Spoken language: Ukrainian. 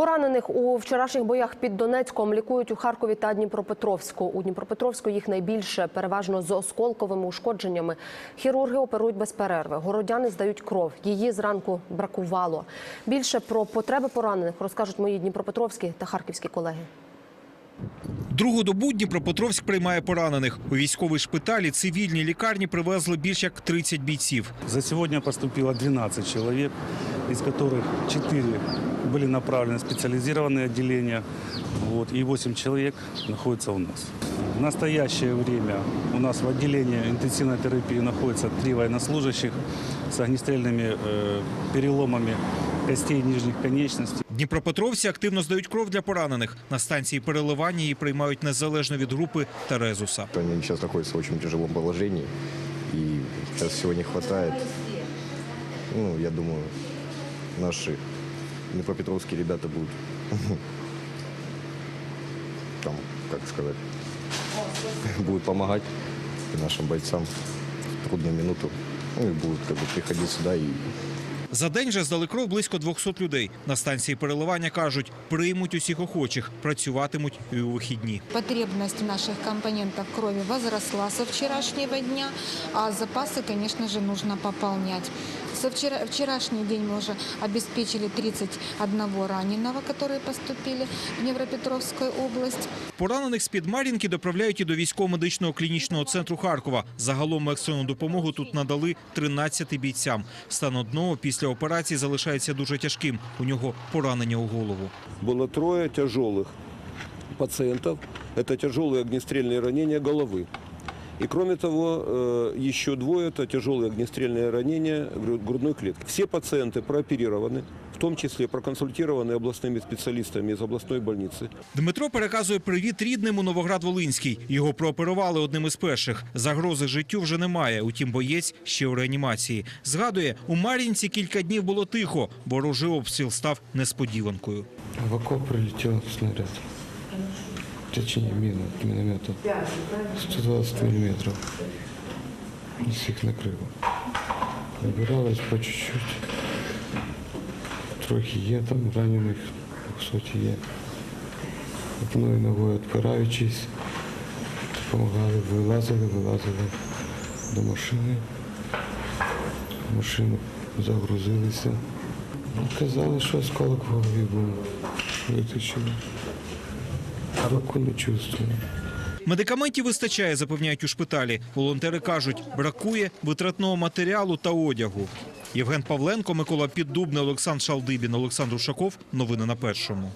Поранених у вчорашніх боях під Донецьком лікують у Харкові та Дніпропетровську. У Дніпропетровську їх найбільше, переважно з осколковими ушкодженнями. Хірурги оперують без перерви. Городяни здають кров. Її зранку бракувало. Більше про потреби поранених розкажуть мої дніпропетровські та харківські колеги. Другу добу Дніпропетровськ приймає поранених. У військовій шпиталі цивільні лікарні привезли більш як 30 бійців. За сегодня поступило 12 человек, из которых 4 были направлены в специализированные отделения, вот, и 8 человек находятся у нас. В настоящее время у нас в отделении интенсивной терапии находится три военнослужащих с огнестрельными э, переломами костей нижних конечностей. Дніпропетровці активно здають кров для поранених. На станції переливання її приймають незалежно від групи та резуса. Они сейчас находятся в очень тяжелом положении, и сейчас всего не хватает. Ну, я думаю, наши днепропетровские ребята будут, там, как сказать, будут помогать нашим бойцам в трудную минуту. Ну, и будут как бы приходить сюда и За день же здали кров близько 200 людей. На станції переливання кажуть, приймуть усіх охочих, працюватимуть і у вихідні. Потребность наших компонентов крови возросла со вчерашнего дня, а запасы, конечно же, нужно пополнять. Со вчера, вчерашний день мы уже обеспечили 31 раненого, которые поступили в Днепропетровскую область. Поранених з-під Мар'їнки доправляють і до військово-медичного клінічного центру Харкова. Загалом екстрену допомогу тут надали 13 бійцям. Стан одного після операції залишається дуже тяжким. У нього поранення у голову. было трое тяжелых пациентов. Это тяжелые огнестрельные ранения головы. И кроме того, э, еще двое – это тяжелые огнестрельные ранения гру- грудной клетки. Все пациенты прооперированы, в том числе проконсультированы областными специалистами из областной больницы. Дмитро переказує привіт рідним у Новоград-Волинський. Його прооперували одним із перших. Загрози життю вже немає. Утім, боєць ще у реанімації. Згадує, у Мар'їнці кілька днів було тихо. Ворожий обстріл став несподіванкою. В окоп прилетел снаряд. Точнее, мина от миномета. 120 миллиметров. Всех накрыло. Набиралось по чуть-чуть. Трохи є там ранених, 200 є. Одною ногою відпираючись, допомагали, вилазили, вилазили до машини. В Машину загрузилися. Ну, Казали, що осколок в голові був виточений. Не чувствую. Медикаментів вистачає, запевняють у шпиталі. Волонтери кажуть, бракує витратного матеріалу та одягу. Євген Павленко, Микола Піддубний, Олександр Шалдибін, Олександр Ушаков. Новини на першому.